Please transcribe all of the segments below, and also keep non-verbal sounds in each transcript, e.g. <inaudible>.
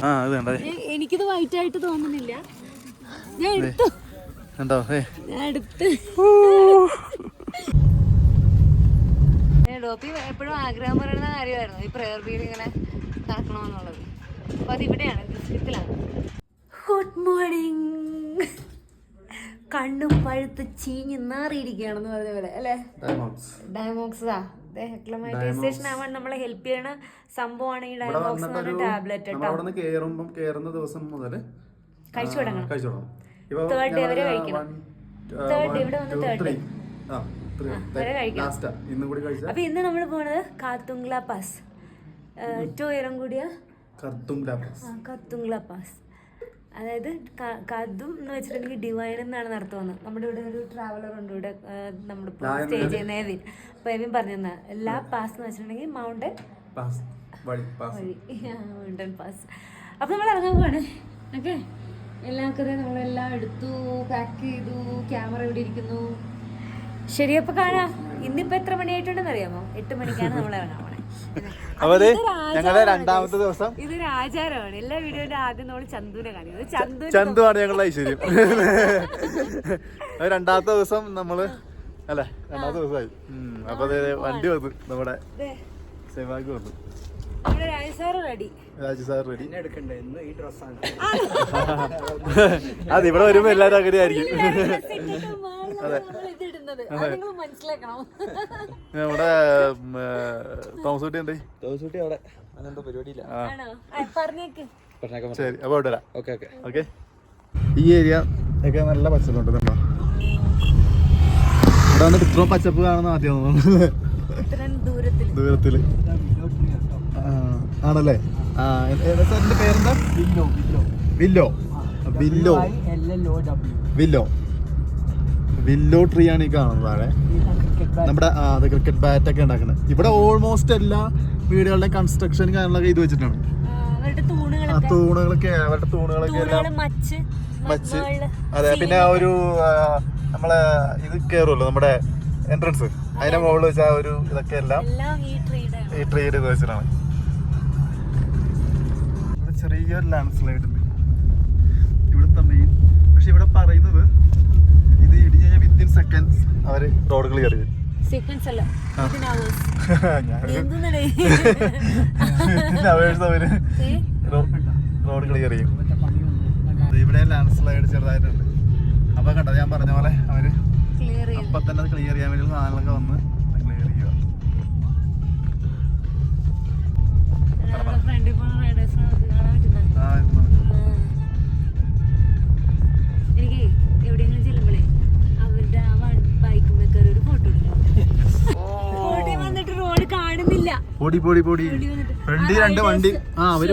ആ അത് കണ്ടേ. എനിക്കിത് വൈറ്റ് ആയിട്ട് തോന്നുന്നില്ല. ഞാൻ എടുത്തു. കണ്ടോ ഞാൻ എടുത്ത്. ഡോപ്പി എപ്പോഴും ആഗ്രഹം പറയുന്ന കാര്യമായിരുന്നു ഈ പ്രയർ ബീൽ ഇങ്ങനെ നടക്കണമെന്നുള്ളത് അപ്പൊ അത് ഇവിടെയാണ് ഡിസ്ട്രിക്റ്റിലാണ് ഗുഡ് മോർണിംഗ് കണ്ണും പഴുത്ത് ചീഞ്ഞ് നാറിയിരിക്കുകയാണെന്ന് പറഞ്ഞ പോലെ അല്ലേ? ഡയമോക്സാ ഹെക്ലമൈറ്റൈസേഷൻ ആവാൻ നമ്മളെ ഹെൽപ്പ് ചെയ്യണ സംഭവമാണ് ഈ ഡയമോക്സ് എന്ന് പറഞ്ഞ ടാബ്ലറ്റ് കേട്ടോ അവിടെ നിന്ന് കേറുമ്പം കേറുന്ന ദിവസം മുതൽ കഴിച്ചു തുടങ്ങണം. കഴിച്ചു തുടങ്ങും. Third day വരെ കഴിക്കണം. Third day, ഇവിടെ വന്ന് കൂടി കഴിച്ച? അപ്പൊ ഇന്ന് നമ്മൾ പോണത് കാത്തുങ്ല പാസ് ഏറ്റവും ഉയരം കൂടിയ കത്തുങ്ല പാസ് അതായത് കഥും കതും എന്ന് വെച്ചിട്ടുണ്ടെങ്കിൽ ഡിവൈൻ എന്നാണ് നടത്തുന്നത്. നമ്മുടെ ഇവിടെ ഒരു ട്രാവലർ ഉണ്ട് ഇവിടെ നമ്മൾ സ്റ്റേ ചെയ്യുന്ന എവിൻ അപ്പൊ എവിൻ പറഞ്ഞു തന്ന എല്ലാ പാസ് എന്ന് വെച്ചിട്ടുണ്ടെങ്കിൽ മൗണ്ടൻ പാസ് വഴി പാസ് മൗണ്ടൻ പാസ് അപ്പൊ നമ്മൾ ഇറങ്ങാൻ പോവാണ്. ഓക്കെ. എല്ലാം കഥ നമ്മളെല്ലാം എടുത്തു പാക്ക് ചെയ്തു ക്യാമറ ഇവിടെ ഇരിക്കുന്നു. ശരി അപ്പൊ കാണാം. ഇന്നിപ്പോ എത്ര മണിയായിട്ടുണ്ടെന്ന് അറിയാമോ? എട്ട് മണിക്കാണ് നമ്മൾ ഇറങ്ങാൻ പോണേ <laughs> <laughs> അപ്പൊ ഞങ്ങളുടെ രണ്ടാമത്തെ ദിവസം. ഇതൊരു ആചാരമാണ് എല്ലാ വീഡിയോയുടെ ആദ്യം നമ്മൾ ചന്തുവിനെ കാണിക്കുന്നത് ചന്തു ചന്തുവാണ് ഞങ്ങളുടെ ഐശ്വര്യം. രണ്ടാമത്തെ ദിവസം നമ്മൾ അല്ലെ രണ്ടാമത്തെ ദിവസമായി. അപ്പൊ അതെ വണ്ടി വന്നു. നമ്മുടെ സെവാഗ് വന്നു. നമ്മുടെ രാജസാറ് റെഡി രാജു സാർ റെഡി അതെ ഇവിടെ വരുമ്പോ എല്ലാരും അങ്ങനെ ആയിരിക്കും. അത്. നിങ്ങൾ മനസ്സിലാക്കണം. നമ്മുടെ തോമസ് കുട്ടി ഉണ്ട് തോസുട്ടി അവിടെ. പരിപാടിയില്ല? ശരി അപ്പൊ അവിടെ വരാം ഓക്കെ ഓക്കെ. ഓക്കെ. ഈ ഏരിയ ഒക്കെ നല്ല പച്ചപ്പുണ്ട് കണ്ടോ? ഇവിടെ വന്നിട്ട് ഇത്രയും പച്ചപ്പ് കാണുന്ന ആദ്യം തോന്നുന്നു. ദൂരത്തിൽ. ആണല്ലേ? ആ സാറിന്റെ പേരെന്താ? Willow willow. Willow. Willow. Willow. Tree ആണ് ഈ കാണുന്നത് താഴെ. നമ്മുടെ ആ അത് ക്രിക്കറ്റ് ബാറ്റ് ഒക്കെ ഉണ്ടാക്കുന്നത് ഇവിടെ ഓൾമോസ്റ്റ് എല്ലാ വീടുകളുടെ കൺസ്ട്രക്ഷൻ കാര്യങ്ങളൊക്കെ ഇത് വെച്ചിട്ടാണ്. ആ തൂണുകളൊക്കെ. അവരുടെ തൂണുകളൊക്കെ എല്ലാം മച്ച് അതെ പിന്നെ ആ ഒരു നമ്മളെ ഇത് കേറുമല്ലോ നമ്മുടെ എൻട്രൻസ് അതിന്റെ മുകളിൽ വെച്ച ആ ഒരു ഇതൊക്കെ എല്ലാം ഈ ട്രീഡ് ഇത് വെച്ചിട്ടാണ്. ചെറിയൊരു ലാൻഡ് സ്ലൈഡ് ഉണ്ട്. ഇവിടുത്തെ മെയിൻ പക്ഷെ ഇവിടെ പറയുന്നത് ഇത് ഇടിഞ്ഞ് കഴിഞ്ഞാൽ വിത്തിൻ സെക്കൻഡ്സ് അവർ റോഡ് ക്ലിയർ ചെയ്തു സീക്വൻസ് അല്ല. റോഡ് ക്ലിയർ ചെയ്യും ഇവിടെ ലാൻഡ് സ്ലൈഡ് ചെറുതായിട്ടുണ്ട്. അപ്പൊ കണ്ടോ ഞാൻ പറഞ്ഞ പോലെ അവർ. അപ്പൊ തന്നെ ക്ലിയർ ചെയ്യാൻ വേണ്ടി സാധനങ്ങളൊക്കെ വന്ന് പൊടി പൊടി പൊടി. ഫ്രണ്ട് ആ രണ്ട് വണ്ടി. ആ അവർ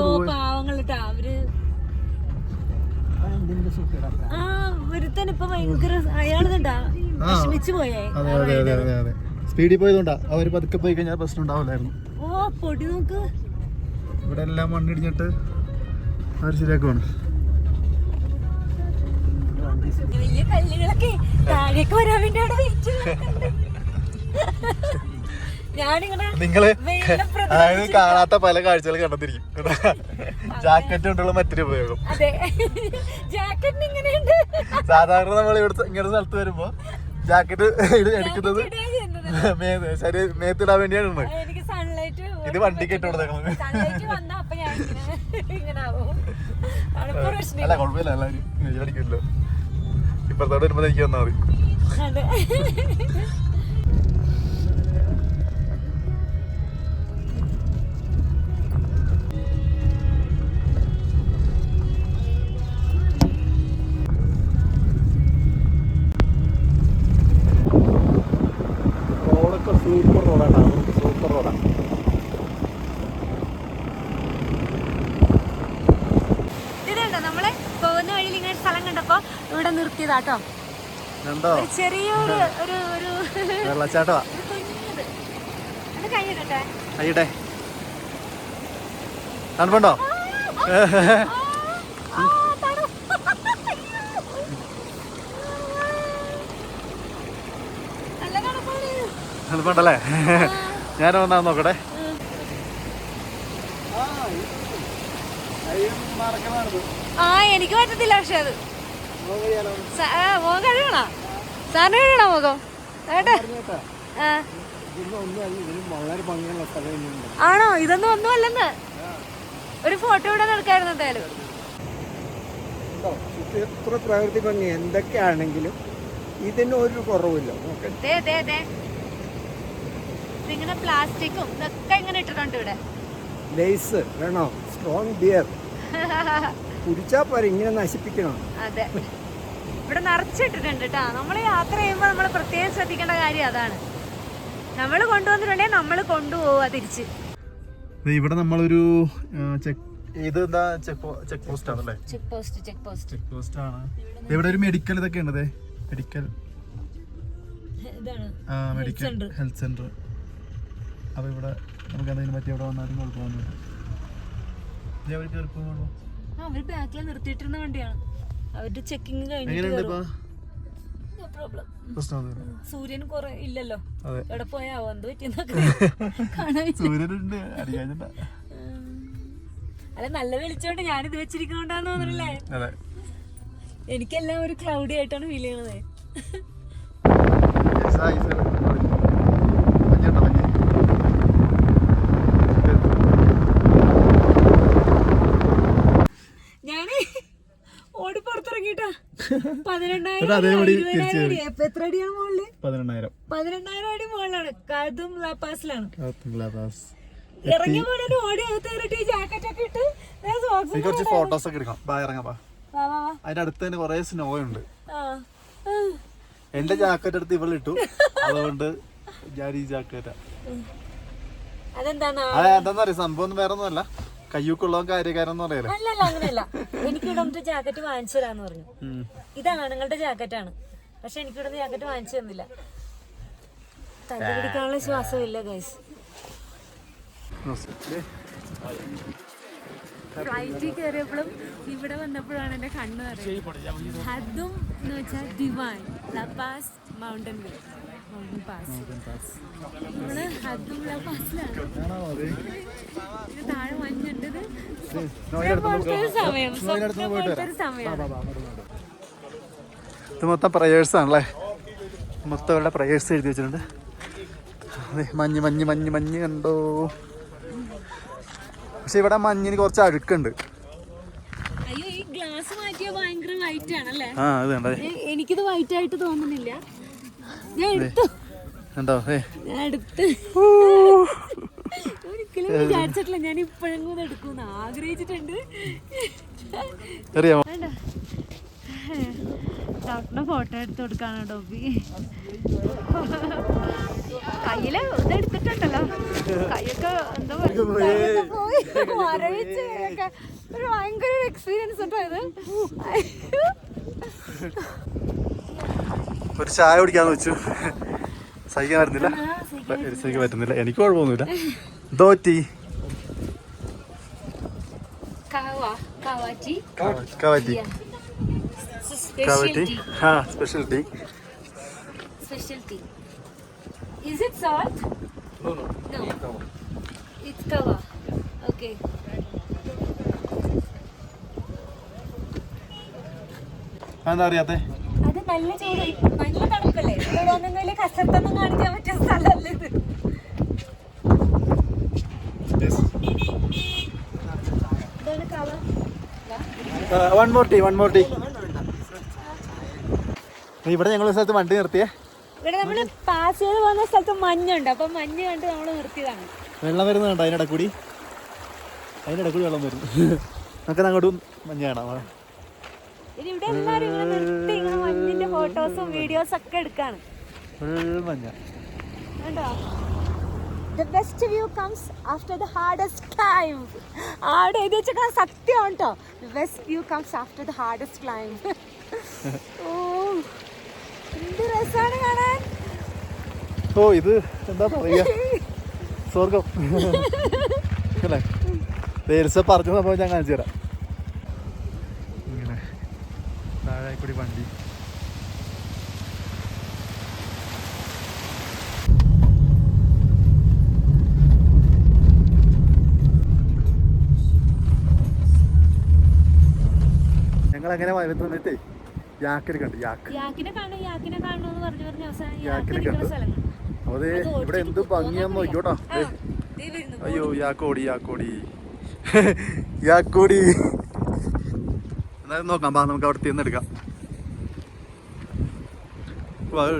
സ്പീഡിൽ പോയതുകൊണ്ടാ. അവർ പതുക്കെ പോയി കഴിഞ്ഞാൽ പ്രശ്നം ഉണ്ടാവില്ലായിരുന്നു. ഓ പൊടി നോക്ക്. ഇവിടെ എല്ലാം മണ്ണിടിഞ്ഞിട്ട് അവർ ശരിയാക്കുവാണ്. വലിയ കല്ലുകളൊക്കെ താഴേക്ക് വരാൻ വേണ്ടി അവിടെ നിങ്ങൾ <laughs> അതായത് കാണാത്ത പല കാഴ്ചകൾ കണ്ടെത്തിരിക്കും ജാക്കറ്റ് കൊണ്ടുള്ള മറ്റൊരു ഉപയോഗം. സാധാരണ നമ്മൾ ഇവിടെ ഇങ്ങനെ സ്ഥലത്ത് വരുമ്പോ ജാക്കറ്റ് എടുക്കുന്നത് മേത്തിടാൻ വേണ്ടിയാണ് ഇത് തണുപ്പ് പ്രശ്നം അല്ല കുഴപ്പമില്ല. എല്ലാവരും അടിക്കില്ലോ ഇപ്പഴത്തോടെ വരുമ്പോ എനിക്ക് വന്നാൽ മതി. ഒരു ചെറിയൊരു ഒരു ഒരു കഴിഞ്ഞിട്ടെ. അയ്യട്ടെ തണുപ്പുണ്ടോ? തണുപ്പുണ്ടല്ലേ? ഞാൻ വന്നാ നോക്കട്ടെ. ആ എനിക്ക് പറ്റത്തില്ല പക്ഷെ അത്. മുഖം കഴുകണ? സാറിന് കഴുകണോ മുഖം? ആണോ? ഇതൊന്നും ഒന്നും അല്ലെന്ന് ഒരു ഫോട്ടോ ഇവിടെ നടക്കായിരുന്നു എന്തായാലും. എത്ര പ്രകൃതി ഭംഗി എന്തൊക്കെയാണെങ്കിലും ഇതിന് ഒരു കുറവില്ല ഇങ്ങനെ പ്ലാസ്റ്റിക്കും ഇതൊക്കെ ഇങ്ങനെ ഇട്ടിട്ടുണ്ട് ഇവിടെ. ലേസ് വേണോ? സ്ട്രോങ് ബിയർ <laughs> കുടിച്ചാ പോരെ ഇങ്ങനെ നശിപ്പിക്കണം. അതെ. ഇവിടെ നിറച്ചിട്ടിട്ടുണ്ട് കേട്ടോ. നമ്മൾ യാത്ര ചെയ്യുമ്പോൾ നമ്മൾ പ്രത്യേകം ശ്രദ്ധിക്കേണ്ട കാര്യം അതാണ്. നമ്മൾ കൊണ്ടുവന്നിട്ടുണ്ടെങ്കിൽ നമ്മൾ കൊണ്ടുപോവുക തിരിച്ച്. ദേ ഇവിടെ നമ്മളൊരു ചെക്ക് ഇത് എന്താ ചെക്ക് ചെക്ക് പോസ്റ്റ് ആണല്ലേ? Check post check post. Check post ആണ്. ദേ ഇവിടെ ഒരു മെഡിക്കൽ ഇതൊക്കെ ഉണ്ട് മെഡിക്കൽ. ഇതാണ്. Medical health centre. അപ്പൊ ഇവിടെ നമുക്ക് എന്തെങ്കിലും പറ്റി ഇവിടെ വന്നാലും കുഴപ്പമൊന്നുമില്ല. ദേ അവർ ബാക്കിൽ നിർത്തിയിട്ടിരുന്ന വണ്ടിയാണ്. അവരുടെ ചെക്കിങ് കഴിഞ്ഞിട്ട് സൂര്യൻ കുറെ ഇല്ലല്ലോ. എവിടെ പോയാവോ? എന്ത് പറ്റിയെന്നൊക്കെ. <laughs> അല്ല നല്ല വെളിച്ചോണ്ട് ഞാനിത് വെച്ചിരിക്കണോണ്ടാന്ന് തോന്നുന്നില്ലേ? അതെ. എനിക്കെല്ലാം ഒരു ക്ലൗഡി ആയിട്ടാണ് ഫീൽ ചെയ്യണത് Yes, ah, yes, മഞ്ഞുണ്ടോ മഞ്ഞ് ഞാൻ ഓടി പുറത്തിറങ്ങിട്ടാ <laughs> പതിനെണ്ണായിരം എത്ര അടിയാണ് മുകളിൽ പതിനെണ്ണായിരം. പതിനെണ്ണായിരം അടി മുകളിലാണ് കതും ലാപ്പാസിലാണ്. ഗ്ലാസ് ഇറങ്ങിയ പോലെ ഓടി അകത്ത് ജാക്കറ്റ് ഒക്കെ ഇട്ട് കുറച്ച് ഫോട്ടോസ് ഒക്കെ എടുക്കാം ബാ ഇറങ്ങാം ബാ. വാ, വാ, വാ. അതിന്റെ അടുത്ത് തന്നെ കുറെ സ്നോ ഉണ്ട്. എന്റെ ജാക്കറ്റ് എടുത്ത് ഇട്ടു. അതുകൊണ്ട് ഞാൻ ഈ ജാക്കറ്റാ അതെന്താന്നറിയ സംഭവം വേറെ സംഭവം ഒന്നും വേറെ ഒന്നുമല്ല കയ്യൂക്കുള്ളവൻ കാര്യകാരം പറയല്ലേ? അല്ലല്ല അങ്ങനെയല്ല. എനിക്ക് ഇടന്നിട്ട് ജാക്കറ്റ് വാങ്ങിച്ചു തരാന്ന് പറഞ്ഞു. ഇതാണ് ആണുങ്ങളുടെ ജാക്കറ്റാണ് പക്ഷെ എനിക്ക് ഇവിടെ ജാക്കറ്റ് വാങ്ങിച്ചു തന്നില്ല. തല്ലി പിടിക്കാനുള്ള ശ്വാസമില്ല ഗൈസ് ഫ്ലൈറ്റിൽ കയറിയപ്പോഴും ഇവിടെ വന്നപ്പോഴാണ് എന്റെ കണ്ണ് പറയുന്നത് ഹദും എന്ന് വെച്ചാൽ ദിവാൻ ലപാസ് മൗണ്ടൻ വ്യൂ മൗണ്ടൻ പാസ് നമ്മൾ ഹദും ലപാസിലാണ് ഇത് താഴെ മഞ്ഞുണ്ട് ഇത്. സ്വപ്നം സമയം. ഇത് മൊത്തം പ്രയേഴ്സ് ആണല്ലേ? മൊത്തം അവരുടെ പ്രയേഴ്സ് എഴുതി വെച്ചിട്ടുണ്ട്. മഞ്ഞ് മഞ്ഞ് മഞ്ഞ് മഞ്ഞ് കണ്ടോ? പക്ഷെ ഇവിടെ മഞ്ഞിന് കുറച്ച് അഴുക്കുണ്ട്. എനിക്കിത് വൈറ്റ് ആയിട്ട് തോന്നുന്നില്ല. ഞാൻ എടുത്തു കണ്ടോ? ഏ. ഞാൻ എടുത്ത് ഒരിക്കലും വിചാരിച്ചിട്ടില്ല. ഞാൻ ഇപ്പോഴെങ്കിലും എടുക്കുമെന്ന് ആഗ്രഹിച്ചിട്ടുണ്ട്. അറിയാമോ? ഡോക്ടറിന്റെ ഫോട്ടോ എടുത്ത് കൊടുക്കാണ് ഡോബി. കയ്യിൽ ഇത് എടുത്തിട്ടുണ്ടല്ലോ. കൈയൊക്കെ എന്താ പറയുക പോയി. മരവിച്ച് ഒക്കെ. ഒരു ഭയങ്കര ഒരു എക്സ്പീരിയൻസ് ഉണ്ടോ ഇത്? ഒരു ചായ കുടിക്കാന്ന് വെച്ചു. സഹിക്കാൻ പറ്റുന്നില്ല. സഹിക്കാൻ പറ്റുന്നില്ല. എനിക്ക് കുഴപ്പമൊന്നുമില്ല. ദോറ്റി കവറ്റി. കവറ്റി. ആ special tea special tea Is it salt? No. It's kava. Okay. എന്താ അറിയാത്തെ? നല്ല ചൂട്. നല്ല തണുപ്പല്ലേ? ഇവിടെ ഒന്നും വലിയ കസർത്തൊന്നും കാണിക്കാൻ പറ്റിയ സ്ഥലമല്ല ഇത്. One more tea one more tea ഇവിടെ ഞങ്ങൾ സ്ഥലത്ത് വണ്ടി നിർത്തിയേ. ഇവിടെ നമ്മൾ പാസ് ചെയ്ത് പോകുന്ന സ്ഥലത്ത് മഞ്ഞുണ്ട്. അപ്പൊ മഞ്ഞ് കണ്ട് നമ്മൾ നിർത്തിയതാണ്. വെള്ളം വരുന്നുണ്ട് അതിനിടെ കൂടി അതിനിടെ കൂടി വെള്ളം വരുന്നു. <laughs> നമുക്ക് അങ്ങോട്ടും മഞ്ഞ് കാണാം. ഇവിടെ നിർത്തി ഫോട്ടോസും വീഡിയോസ് ഒക്കെ എടുക്കാണ്. The best view comes after the hardest climb ആടെ എഴുതി വെച്ചേക്കാൻ സത്യം കേട്ടോ the best view comes after the hardest climb ഓ എന്ത് രസമാണ് കാണാൻ. ഓ ഇത് എന്താ പറയുക? സ്വർഗം അല്ലേ? ദേൽസ പറഞ്ഞ ഞാൻ കാണിച്ചു തരാം. ഇങ്ങനെ. താഴെ കൂടി വണ്ടി. അങ്ങനെ വന്നിട്ടേ യാക്കിനെ കണ്ടു യാക്ക്. യാക്കിനെ എന്ന് പറഞ്ഞു പറഞ്ഞ അവസാനം യാക്കിനെ കണ്ടു. അതെ ഇവിടെ എന്ത് ഭംഗിയാന്ന് നോക്കിയോട്ടാ. അയ്യോ യാക്കോടി യാക്കോടി. <laughs> യാക്കോടി. എന്നാലും നോക്കാം ബാ നമുക്ക് അവിടെ തിന്നെടുക്കാം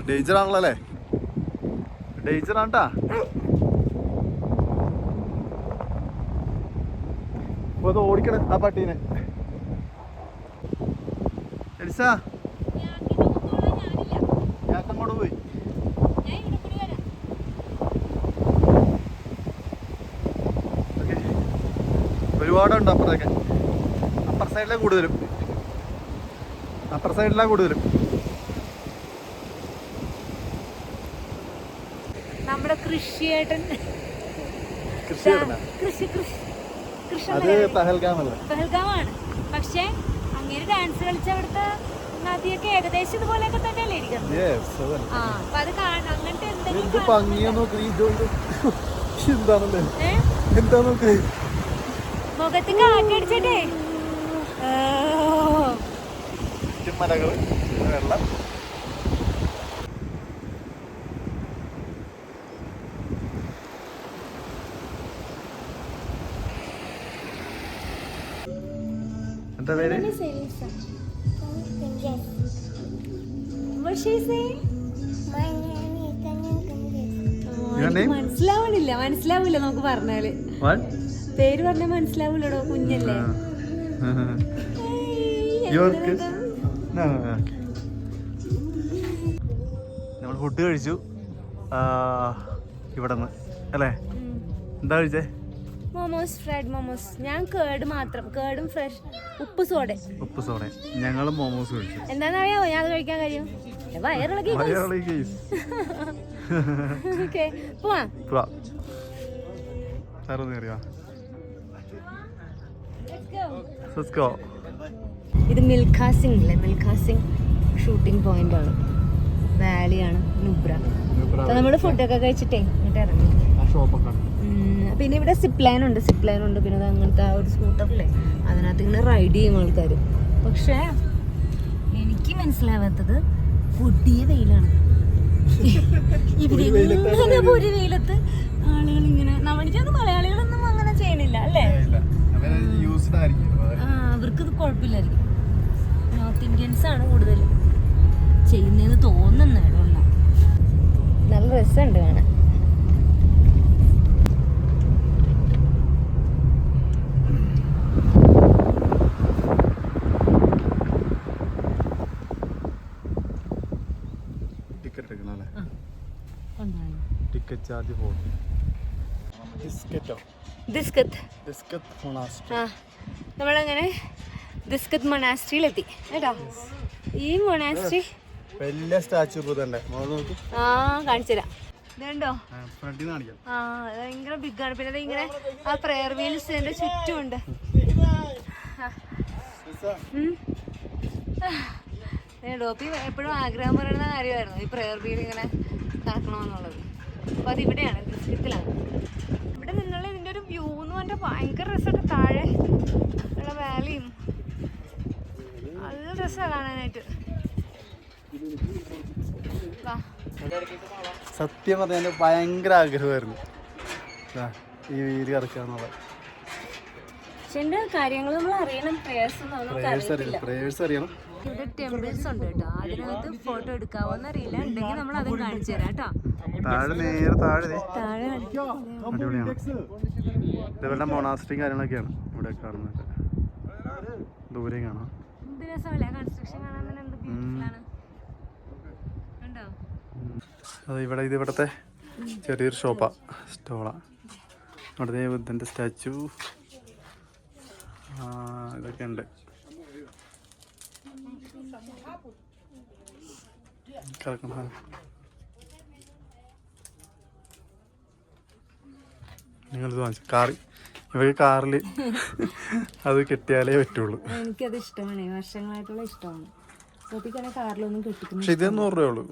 ഡേഞ്ചർ ആണല്ലോ അല്ലേ? ഡേഞ്ചർ ആണ്ടാ? അപ്പൊ അത് ഓടിക്കണം ആ പട്ടീനെ. ഞാനില്ല. യാക്കങ്ങോട്ട് പോയി. ഒരുപാടുണ്ട് അപ്പുറത്തൊക്കെ. അപ്പുറ സൈഡിലെ കൂടുതലും. അപ്പുറ സൈഡിലാണ് കൂടുതലും. നമ്മുടെ കൃഷിയേട്ടൻ. കൃഷി കൃഷി കൃഷി അത് പഹൽഗാമല്ല? പഹൽഗാമാണ്. പക്ഷേ ഡാൻസ് കളിച്ച അവിടുത്തെ നദിയൊക്കെ ഏകദേശം ഇതുപോലെയൊക്കെ തന്നെയല്ലേ ഇരിക്കുന്നത്? ആ അപ്പൊ അത് കാണാൻ അങ്ങനത്തെ എന്ത് എന്തെങ്കിലും മുഖത്ത്. ചുറ്റും മലകൾ വെള്ളം. എന്താ പേര്? What she saying? Your name? മനസ്സിലാവണില്ല മനസ്സിലാവില്ല നമുക്ക് പറഞ്ഞാൽ? പേര് പറഞ്ഞാൽ മനസ്സിലാവില്ലടോ കുഞ്ഞല്ലേ. നമ്മൾ ഫുഡ് കഴിച്ചു. ഇവിടെ നിന്ന് അല്ലേ. എന്താ കഴിച്ചേ? മോമോസ് ഫ്രൈഡ് മോമോസ് ഞാൻ കേട് മാത്രം കേടും ഫ്രഷ് ഉപ്പ് സോഡ. ഉപ്പ് സോഡ. ഞങ്ങളും മോമോസ് കഴിച്ചു. എന്താണെന്നറിയാമോ ഞാൻ അത് കഴിക്കാൻ കഴിയും. ഓക്കെ <laughs> പോവാ. ഇത് മിൽഖാ സിംഗ് അല്ലേ? മിൽഖാ സിംഗ് ഷൂട്ടിംഗ് പോയിന്റ് ആണ്. വാലിയാണ് നുബ്ര അപ്പൊ നമ്മൾ ഫുഡൊക്കെ കഴിച്ചിട്ടേ ഇങ്ങോട്ട് ഇറങ്ങി. പിന്നെ ഇവിടെ സിപ്പ് ലൈൻ ഉണ്ട് സിപ്പ് ലൈൻ ഉണ്ട്. പിന്നെ അങ്ങനത്തെ ആ ഒരു സ്കൂട്ടറില്ലേ അതിനകത്ത് ഇങ്ങനെ റൈഡ് ചെയ്യും ആൾക്കാർ പക്ഷേ എനിക്ക് മനസ്സിലാവാത്തത് കൊടിയ വെയിലാണ്. ഇവിടെ ഒരു വെയിലത്ത് ആളുകൾ ഇങ്ങനെ എനിക്കത് മലയാളികളൊന്നും അങ്ങനെ ചെയ്യണില്ല അല്ലേ? ഇത് കുഴപ്പമില്ലായിരിക്കും. നോർത്ത് ഇന്ത്യൻസ് ആണ് കൂടുതൽ ചെയ്യുന്നതെന്ന് തോന്നുന്ന നല്ല രസമുണ്ട് കാണാൻ ടിക്കറ്റ് എടുക്കണം അല്ലേ കൊണ്ടുപോയി ടിക്കറ്റ് ചാർജ് പോകും ബിസ്ക്കറ്റോ ദിസ്കത്ത് ബിസ്ക്കറ്റ് മൊണാസ്ട്രി ആ നമ്മളങ്ങനെ ദിസ്കത്ത് മൊണാസ്ട്രിയിലെത്തി കേട്ടോ? ഈ മൊണാസ്ട്രി വലിയ സ്റ്റാച്ചു നോക്ക്. ആ കാണിച്ചുതരാം. ഇതുണ്ടോ? ആ അത് ഭയങ്കര ബിഗാണ് പിന്നെ ദേ ഇങ്ങനെ ആ പ്രെയർ വീൽസ് ഇതിന്റെ ചുറ്റുമുണ്ട്. ഡോപ്പി എപ്പോഴും ആഗ്രഹം പറയുന്ന കാര്യമായിരുന്നു ഈ പ്രെയർ വീൽ ഇങ്ങനെ നടക്കണമെന്നുള്ളത് അപ്പൊ അത് ഇവിടെയാണ് ഡിസ്ട്രിക്റ്റിലാണ് ഇവിടെ നിന്നുള്ള ഇതിന്റെ ഒരു വ്യൂ എന്ന് പറഞ്ഞാൽ ഭയങ്കര രസമാണ് താഴെ ഉള്ള വാലിയും നല്ല രസമാണ് കാണാനായിട്ട്. സത്യം പറഞ്ഞാൽ ഭയങ്കര ആഗ്രഹമായിരുന്നു. ഈ വീട് കറക്കാന്നുള്ളത് പക്ഷെ എന്റെ കാര്യങ്ങൾ നമ്മൾ അറിയണം. പ്രേയേഴ്സ് അറിയണം. പ്രേയേഴ്സ് അറിയണം. ഇവിടെ ടെമ്പിൾസ് ഉണ്ട് കേട്ടോ അതിനകത്ത് ഫോട്ടോ എടുക്കാവുന്ന അറിയില്ല ഉണ്ടെങ്കിൽ നമ്മൾ അതും കാണിച്ചു തരാം കേട്ടോ. താഴെ നേരെ താഴെ. താഴെ മൊണാസ്ട്രിയും കാര്യങ്ങളൊക്കെയാണ് ഇവിടെ കാണുന്നത്. ദൂരെ കാണാം. എന്ത് രസമല്ലേ? കൺസ്ട്രക്ഷൻ കാണാൻ തന്നെ എന്ത് അത് ഇവിടെ ഇത് ഇവിടുത്തെ ചെറിയൊരു ഷോപ്പാ സ്റ്റോളാ. ഇവിടുത്തെ ബുദ്ധന്റെ സ്റ്റാച്ചു. ഇതൊക്കെ ഉണ്ട്. കിടക്കണ. നിങ്ങളിത് വാങ്ങിച്ചു കാറി. ഇവർക്ക് കാറിൽ അത് കിട്ടിയാലേ പറ്റുള്ളൂ. എനിക്കത് ഇഷ്ടമാണ്. വർഷങ്ങളായിട്ടുള്ള ഇഷ്ടമാണ്. പക്ഷെ ഇത് നൂറ് രൂപ ഉള്ളൂ.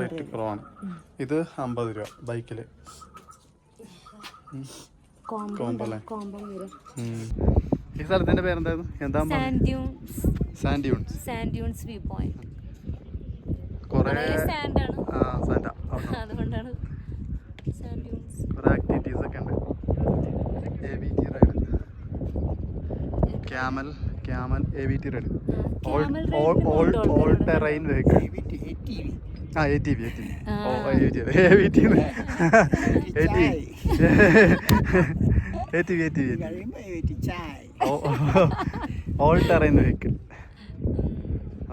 റേറ്റ് കുറവാണ്. ഇത് അമ്പത് രൂപ ബൈക്കിൽ. ഈ സ്ഥലത്തിന്റെ പേരെന്തായിരുന്നു? എന്താ sand dunes sand dunes sand dunes view point കുറേ സാൻഡ് ആണ് ആ സാൻഡ. <laughs> അതുകൊണ്ടാണ് കുറേ ആക്ടിവിറ്റീസ് ഒക്കെ ഉണ്ട് A V T ride camel camel A V T ride all. Terrain vehicle ആ A T V A T V oh A T A V T A T A T V A T V oh all terrain vehicle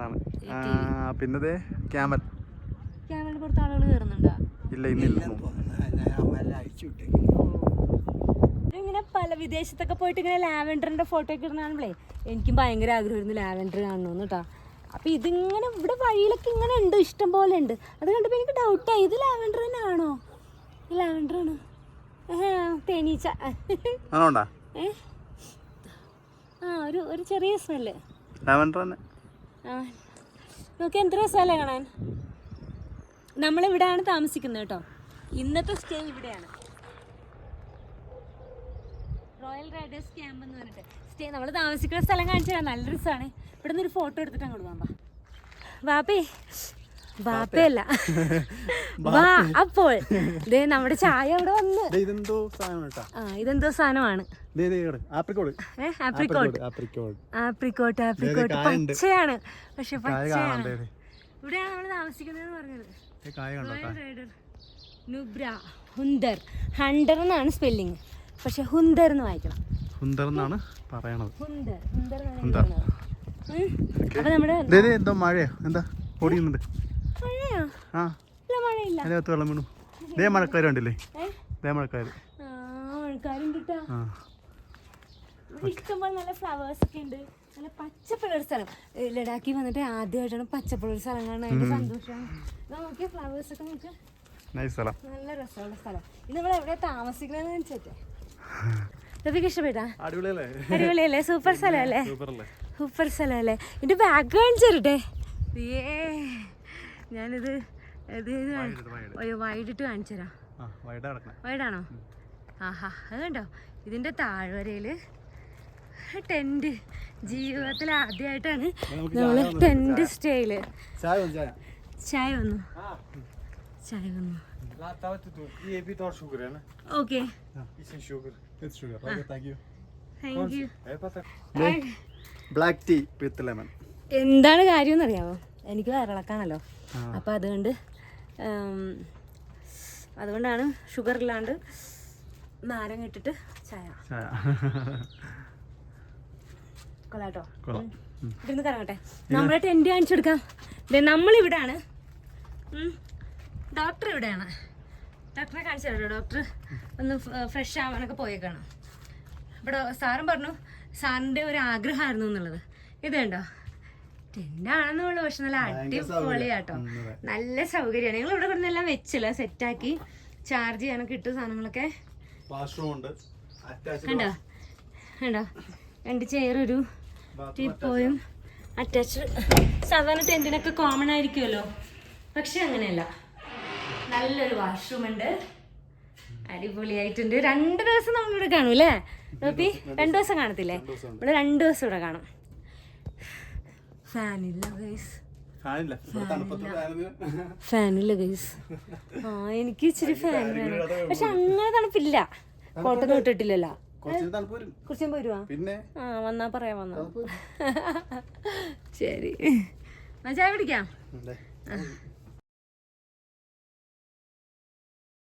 ആണ് ആ, പിന്നതേ camel. Camera പുറത്ത് ആളുകൾ കയറുന്നുണ്ടോ ഇല്ല ഇന്നില്ല ഇങ്ങനെ പല വിദേശത്തൊക്കെ പോയിട്ട് ഇങ്ങനെ ലാവൻഡറിന്റെ ഫോട്ടോ ഒക്കെ ഇടുന്ന കാണുമ്പോഴേ എനിക്കും ഭയങ്കര ആഗ്രഹമായിരുന്നു ലാവൻഡർ കാണണമെന്ന് കേട്ടോ അപ്പൊ ഇതിങ്ങനെ ഇവിടെ വഴിയിലൊക്കെ ഇങ്ങനെ ഉണ്ട് ഇഷ്ടം പോലെ ഉണ്ട്. അത് കണ്ടപ്പോൾ എനിക്ക് ഡൗട്ടായി ഇത് ലാവൻഡർ തന്നെ ആണോ ഇത് ലാവൻഡർ ആണ്. തേനീച്ച. ആണോണ്ടാ? ആ ഒരു ഒരു ചെറിയ സ്മെല്ല് ലാവൻഡർ തന്നെ. ആ. നോക്കി എന്ത് രസമല്ലേ കാണാൻ? നമ്മളിവിടെയാണ് താമസിക്കുന്നത് കേട്ടോ. ഇന്നത്തെ സ്റ്റേ ഇവിടെയാണ്. റോയൽ റൈഡേഴ്സ് ക്യാമ്പ് എന്ന് പറഞ്ഞിട്ട് സ്റ്റേ നമ്മൾ താമസിക്കുന്ന സ്ഥലം കാണിച്ചു തരാം. നല്ല രസമാണ് ഇവിടെ നിന്ന് ഒരു ഫോട്ടോ എടുത്തിട്ട് അങ്ങോട്ട് പോകാം വാപ്പേ വാപ്പയല്ല. <laughs> വാ അപ്പോൾ. ദേ നമ്മുടെ ചായ അവിടെ വന്ന്. ഇതെന്തോ ആ ഇതെന്തോ സാധനമാണ്. Apricot apricot. Apricot apricot. പച്ചയാണ്. പക്ഷെ പച്ചയാണ്. ഇവിടെയാണ് നമ്മൾ താമസിക്കുന്നത് പറഞ്ഞത്. നുബ്ര ഹുന്ദർ. ഹണ്ടർ എന്നാണ് സ്പെല്ലിങ് പക്ഷെ ഹുന്ദർ എന്ന് വായിക്കണം. ഹുന്ദർ എന്നാണ് പറയണത്. ഹുന്ദർ. ഹുന്ദർ എന്നാണ്. അപ്പൊ നമ്മുടെ എന്തോ മഴയോ. എന്താ? ഓടിയുന്നുണ്ട് ആ. അതിനകത്ത് വെള്ളം വീണു. ദേ മഴക്കാർ കണ്ടില്ലേ? ഇതേ ദേ മഴക്കാര് ആ. ഇഷ്ടംപോലെ നല്ല ഫ്ലവേഴ്സ് ഒക്കെ ഉണ്ട്. നല്ല പച്ചപ്പുള്ള ഒരു സ്ഥലം. ഏ, ലഡാക്കിൽ വന്നിട്ട് ആദ്യമായിട്ടാണ് പച്ചപ്പുള്ള ഒരു സ്ഥലം കാണാൻ അതിന്റെ സന്തോഷമാണ്. നോക്കിയ ഫ്ലവേഴ്സ് ഒക്കെ നല്ല രസമുള്ള സ്ഥലം. ഇത് നമ്മൾ എവിടെ താമസിക്കണമെന്ന് വെച്ചിട്ട് രവിക്ക് ഇഷ്ടപ്പെട്ടാ? അടിപൊളിയല്ലേ? അടിപൊളിയല്ലേ? സൂപ്പർ സ്ഥലമല്ലേ? സൂപ്പർ സ്ഥലമല്ലേ? ഇതിന്റെ ബാഗ് കാണിച്ചു തരട്ടെ ഏ ഞാനിത് ഇത് അയ്യോ വൈഡിട്ട് കാണിച്ചു ആഹാ അത് കണ്ടോ? ഇതിന്റെ താഴ്വരയിൽ ടെന്റ് ജീവിതത്തിൽ ആദ്യമായിട്ടാണ് നമ്മൾ ടെന്റ് സ്റ്റേയിൽ ചായ. വന്നു ചായ വന്നു എന്താണ് കാര്യം എന്നറിയാവോ? എനിക്ക് വയറിളക്കാണല്ലോ. അപ്പൊ അതുകൊണ്ട് അതുകൊണ്ടാണ് ഷുഗർ ഇല്ലാണ്ട് നാരങ്ങ ഇട്ടിട്ട് ചായ. കൊള്ളാട്ടോ. കൊള്ളാം. ഇരുന്ന് കറങ്ങട്ടെ. നമ്മളെ ടെന്റ് കാണിച്ചെടുക്കാം ദേ നമ്മളിവിടാണ്. ഡോക്ടർ ഇവിടെയാണ്. ഡോക്ടറെ കാണിച്ചു തരാം ഡോക്ടർ. ഒന്ന് ഫ്രഷ് ആവാനൊക്കെ പോയേക്കാണ്. ഇവിടെ സാറും പറഞ്ഞു സാറിന്റെ ഒരു ആഗ്രഹമായിരുന്നു എന്നുള്ളത്. ഇത് കണ്ടോ? ടെന്റാണെന്നുള്ളു പക്ഷെ നല്ല അടിപൊളിയാട്ടോ നല്ല സൗകര്യമാണ്. ഞങ്ങൾ ഇവിടെ കിടന്നെല്ലാം വെച്ചില്ല സെറ്റാക്കി ചാർജ് ചെയ്യാനൊക്കെ കിട്ടും സാധനങ്ങളൊക്കെ. കണ്ടോ? കണ്ടോ? രണ്ട് ചെയറൊരു ഒരു ടീപ്പോയും അറ്റാച്ച് സാധാരണ ടെന്റിനൊക്കെ കോമൺ ആയിരിക്കുമല്ലോ. പക്ഷെ അങ്ങനെയല്ല. നല്ലൊരു വാഷ്റൂം ഉണ്ട്. അടിപൊളിയായിട്ടുണ്ട്. രണ്ട് ദിവസം നമ്മളിവിടെ കാണും അല്ലേ? നോപ്പി രണ്ട് ദിവസം കാണത്തില്ലേ? ഇവിടെ രണ്ടു ദിവസം ഇവിടെ കാണും. ഫാനില്ല ഗൈസ് ഫാനില്ല. ആ എനിക്ക് ഇച്ചിരി ഫാൻ വേണം. പക്ഷെ അങ്ങനെ തണുപ്പില്ല. കോട്ടൊന്നും ഇട്ടിട്ടില്ലല്ലോ. കുറച്ച് വരുവാ? പിന്നെ? ആ വന്നാ പറയാ വന്നാ. ശരി. ചായ പിടിക്കാം.